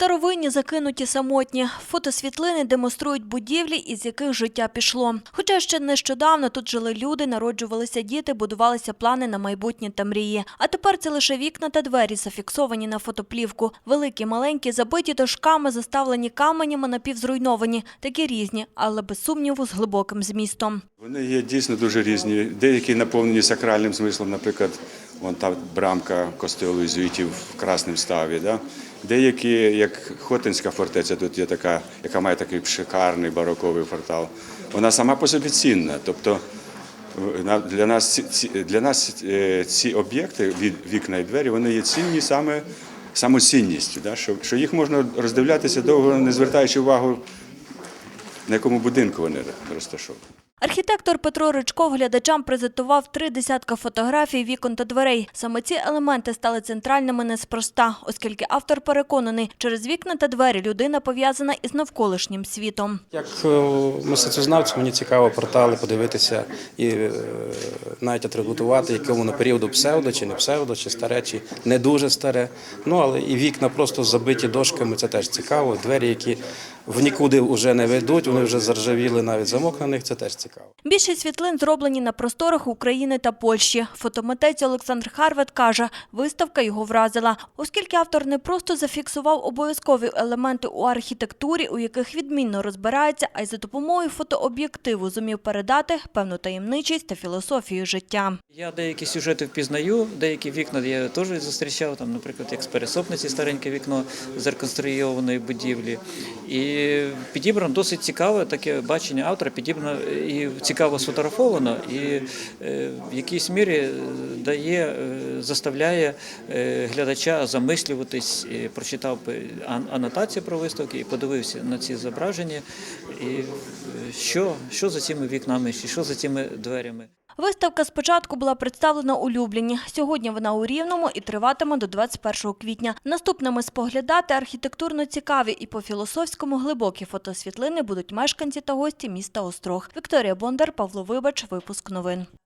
Старовинні закинуті самотні. Фотосвітлини демонструють будівлі, із яких життя пішло. Хоча ще нещодавно тут жили люди, народжувалися діти, будувалися плани на майбутнє та мрії. А тепер це лише вікна та двері, зафіксовані на фотоплівку. Великі, маленькі, забиті дошками, заставлені каменями, напівзруйновані. Такі різні, але без сумніву з глибоким змістом. Вони є дійсно дуже різні. Деякі наповнені сакральним смислом, наприклад, вон та брамка костелу ізуїтів в Красному ставі. Да? Деякі, як Хотинська фортеця, тут є така, яка має такий шикарний бароковий портал. Вона сама по собі цінна. Тобто для нас ці, для нас е, ці об'єкти, від вікна і двері, вони є цінні саме самоцінністю, да? що, що їх можна роздивлятися довго, не звертаючи увагу, на якому будинку вони розташовані. Архітектор Петро Ричков глядачам презентував три десятка фотографій вікон та дверей. Саме ці елементи стали центральними неспроста, оскільки автор переконаний, через вікна та двері людина пов'язана із навколишнім світом. Як мистецтвознавцю мені цікаво портали подивитися і е, навіть атрибутувати, якому на періоду псевдо чи не псевдо, чи старе, чи не дуже старе. Ну але і вікна просто забиті дошками, це теж цікаво. Двері, які в нікуди вже не ведуть, вони вже заржавіли, навіть замок на них, це теж цікаво. Більшість світлин зроблені на просторах України та Польщі. Фотомитець Олександр Харвет каже, виставка його вразила, оскільки автор не просто зафіксував обов'язкові елементи у архітектурі, у яких відмінно розбирається, а й за допомогою фотооб'єктиву зумів передати певну таємничість та філософію життя. Я деякі сюжети впізнаю, деякі вікна я теж зустрічав, там, наприклад, як з пересопниці стареньке вікно з реконструйованої будівлі. І підібрано досить цікаве таке бачення автора, підібрано і цікаво сфотографовано, і е, в якійсь мірі е, дає, е, заставляє глядача замислюватись, і прочитав би анотацію про виставки і подивився на ці зображення, і що, що за цими вікнами, що за цими дверями. Виставка спочатку була представлена у Любліні. Сьогодні вона у Рівному і триватиме до 21 квітня. Наступними споглядати архітектурно цікаві і по-філософському глибокі фотосвітлини будуть мешканці та гості міста Острог. Вікторія Бондар, Павло Вибач, випуск новин.